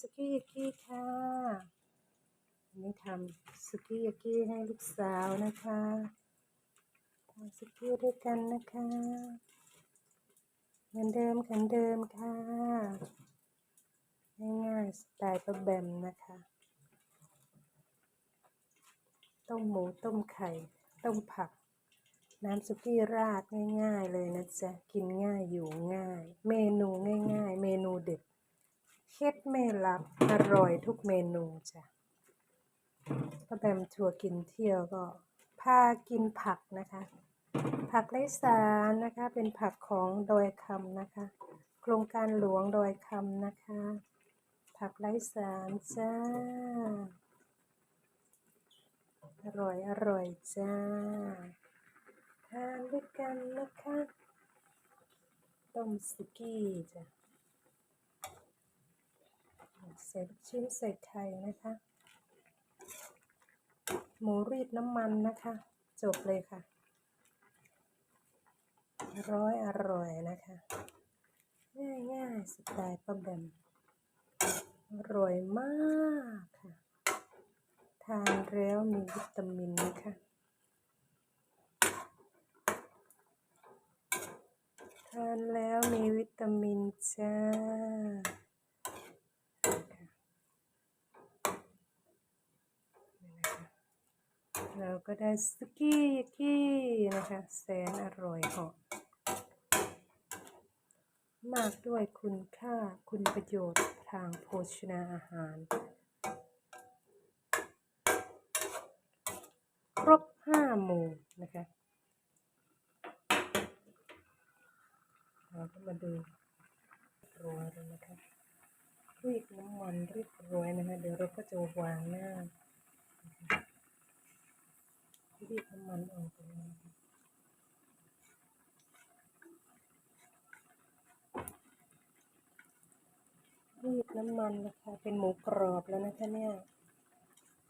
สุกี้ยากิค่ะวันนี้ทำสุกี้ยากิให้ลูกสาวนะคะทำสุกี้ด้วยกันนะคะเหมือนเดิมเหมือนเดิมค่ะง่ายๆสไตล์ป้าแบมนะคะต้มหมูต้มไข่ต้มผัก น้ำสุกี้ราดง่ายๆเลยนะจ๊ะ กินง่ายอยู่ง่าย เมนูง่าย ๆ เมนูเด็ด เคล็ดไม่ลับอร่อยทุกเมนูจ้ะป้าแบมทัวร์กินเที่ยวก็พากินผักนะคะ ผักไร้สารนะคะ เป็นผักของดอยคำนะคะ โครงการหลวงดอยคำนะคะ ผักไร้สารจ้า อร่อยอร่อยจ้า ทานด้วยกันนะคะ ต้มสุกี้จ้ะ ใส่ลูกชิ้นใส่ไข่นะคะ หมูรีดน้ำมันนะคะ จบเลยค่ะ ร้อยอร่อยนะคะ ง่ายๆสไตล์ป้าแบมอร่อยมากค่ะ ทานแล้วมีวิตามินนะคะทานแล้วมีวิตามินจ้า เราก็ได้สกี้ยากินะคะแสนอร่อยเหาะมากด้วยคุณค่าคุณประโยชน์ทางโภชนาอาหาร ครบห้าหมู่นะคะเราก็มาดูรวยเลยนะคะรีดน้ำมันรีบร้อยนะคะ เดี๋ยวเราก็จะวางหน้า รีดน้ำมันออกไปเลยนะคะรีดน้ำมันนะคะ เป็นหมูกรอบแล้วนะคะเนี่ย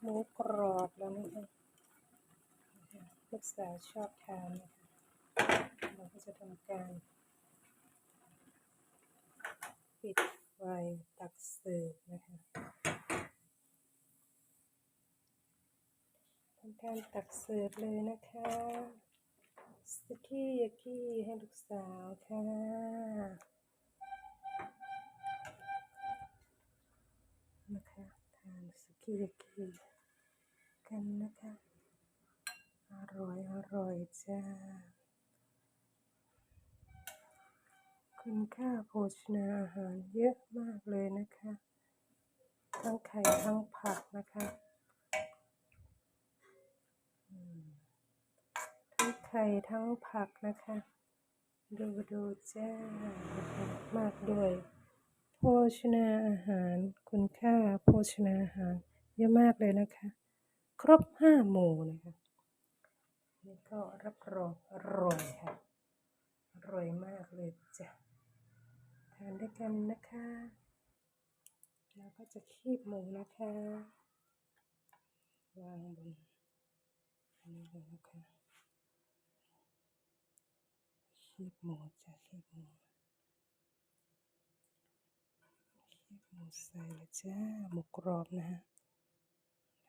หมูกรอบแล้วนะคะลูกสาวชอบทานนะคะเราก็จะทำการ ปิดไฟตักเสิร์ฟนะคะทำ การตักเสิร์ฟเลยนะคะสกี้ยากิให้ลูกสาวค่ะนะคะทานสกี้ยากิกันนะคะ อร่อยอร่อยจ้าคุณค่าโภชนาอาหารเยอะมากเลยนะคะ ทั้งไข่ทั้งผักนะคะอืมทั้ง ไข่ทั้งผักนะคะ ดูดูจ้านะคะมากด้วย โภชนาอาหารคุณค่าโภชนาอาหารเยอะมากเลยนะคะ ครบห้าหมู่นะคะนี่ก็รับรองอร่อยค่ะอร่อยมากเลยจ้ะทานด้วยกันนะคะแล้วก็จะคีบหมูนะคะวางบนอันนี้เลยนะคะ คีบหมูจะคีบหมูคีบหมูใส่ลยจ้าหมูกรอบนะฮะ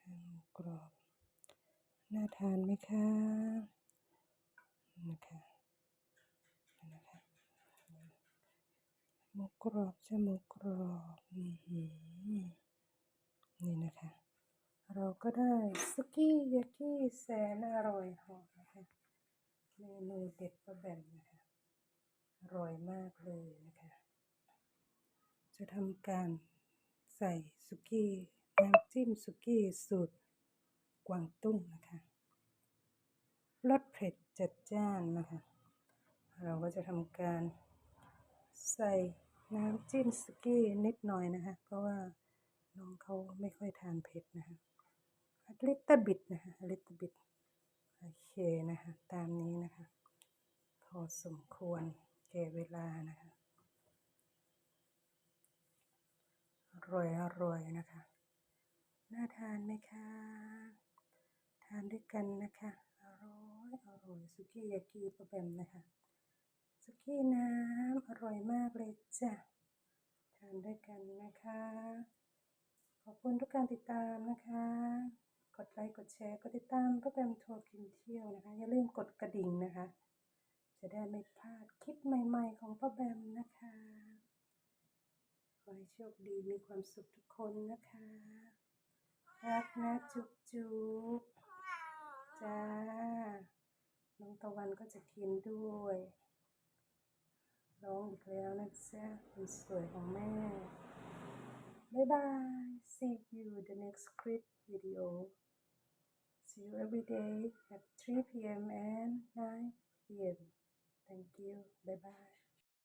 ทานหมูกรอบน่าทานไหมคะนะคะนะคะหมูกรอบจะหมูกรอบอือหือนี่นะคะ เราก็ได้สุกี้ยากิแสนอร่อยหอมนะคะเมนูเด็ดประแบมนะคะ อร่อยมากเลยนะคะ จะทำการใส่สุกี้น้ำจิ้มสุกี้สูตรกวางตุ้งนะคะรสเผ็ดจัดจ้านนะคะ เราก็จะทำการใส่น้ำจิ้มสุกี้นิดหน่อยนะคะ เพราะว่าน้องเขาไม่ค่อยทานเผ็ดนะคะลิตเตบิดนะคะลิตเตบิดโอเคนะคะ ตามนี้นะคะ พอสมควร แก่เวลานะคะอร่อยอร่อยนะคะ น่าทานไหมคะ ทานด้วยกันนะคะ อร่อยอร่อยสุกี้ยากิปะแบมนะคะ สุกี้น้ำอร่อยมากเลยจ้ะ ทานด้วยกันนะคะ ขอบคุณทุกการติดตามนะคะกดไลค์กดแชร์กดติดตามป้าแบมทัวร์กินเที่ยวนะคะ อย่าลืมกดกระดิ่งนะคะ จะได้ไม่พลาดคลิปใหม่ๆของป้าแบมนะคะ ขอให้โชคดีมีความสุขทุกคนนะคะ รักนะจุ๊บจุ๊บจ้า น้องตะวันก็จะกินด้วยร้องอีกแล้วนะจ๊ะคนสวยของแม่ บ๊ายบาย see you the next clip video see you every day at 3 p.m. and 9 p.m. thank you. Bye bye